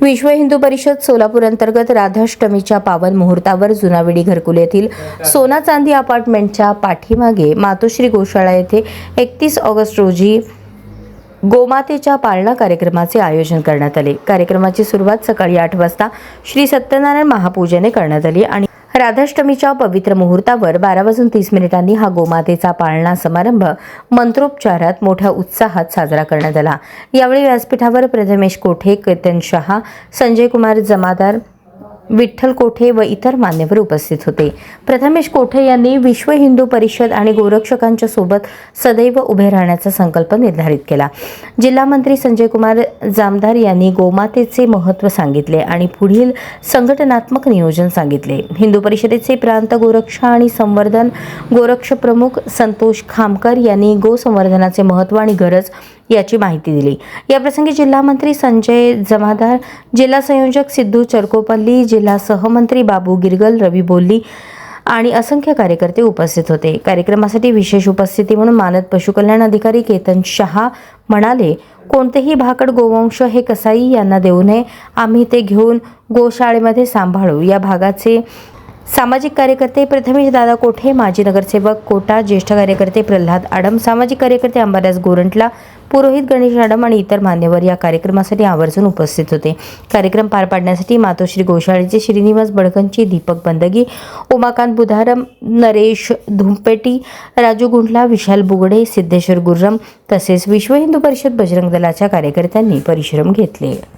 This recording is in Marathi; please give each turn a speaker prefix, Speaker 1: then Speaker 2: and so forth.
Speaker 1: विश्व हिंदू परिषद सोलापूर अंतर्गत राधाष्टमीच्या पावन मुहूर्तावर जुनावेडी घरकुल येथील सोना चांदी अपार्टमेंटच्या पाठीमागे मातोश्री गोशाळा येथे एकतीस ऑगस्ट रोजी गोमातेच्या पाळणा कार्यक्रमाचे आयोजन करण्यात आले. कार्यक्रमाची सुरुवात सकाळी आठ वाजता श्री सत्यनारायण महापूजेने करण्यात आली आणि राधाष्टमीच्या पवित्र मुहूर्तावर बारा वाजून तीस मिनिटांनी हा गोमातेचा पाळणा समारंभ मंत्रोपचारात मोठ्या उत्साहात साजरा करण्यात आला. यावेळी व्यासपीठावर प्रथमेश कोठे केतन शहा संजय कुमार जमादार विठ्ठल कोठे व इतर मान्यवर उपस्थित होते. प्रथमेश कोठे यांनी विश्व हिंदू परिषद आणि गोरक्षकांच्या सोबत सदैव उभे राहण्याचा संकल्प निर्धारित केला. जिल्हा मंत्री संजय कुमार जामदार यांनी गोमातेचे महत्त्व सांगितले आणि पुढील संघटनात्मक नियोजन सांगितले. हिंदू परिषदेचे प्रांत गोरक्षा आणि संवर्धन गोरक्ष प्रमुख संतोष खामकर यांनी गोसंवर्धनाचे महत्त्व आणि गरज याची माहिती दिली. याप्रसंगी जिल्हा मंत्री संजय जमादार जिल्हा संयोजक सिद्धू चरकोपल्ली जिल्हा सहमंत्री बाबू गिरगल रवी बोल्ली आणि असंख्य कार्यकर्ते उपस्थित होते. कार्यक्रमासाठी विशेष उपस्थिती म्हणून मानद पशुकल्याण अधिकारी केतन शहा म्हणाले कोणतेही भाकड गोवंश हे कसाई यांना देऊ नये. आम्ही ते घेऊन गोशाळेमध्ये सांभाळू. या भागाचे सामाजिक कार्यकर्ते प्रथमेश दादा कोठे माजी नगरसेवक कोटा ज्येष्ठ कार्यकर्ते प्रल्हाद आडम सामाजिक कार्यकर्ते अंबादास गोरंटला पुरोहित गणेश आडम आणि इतर मान्यवर या कार्यक्रमासाठी आवर्जून उपस्थित होते. कार्यक्रम पार पाडण्यासाठी मातोश्री गोशाळेचे श्रीनिवास बडकंची दीपक बंदगी उमाकांत बुधारम नरेश धुमपेटी राजू गुंडला विशाल बुगडे सिद्धेश्वर गुर्रम तसेच विश्व हिंदू परिषद बजरंग दलाच्या कार्यकर्त्यांनी परिश्रम घेतले.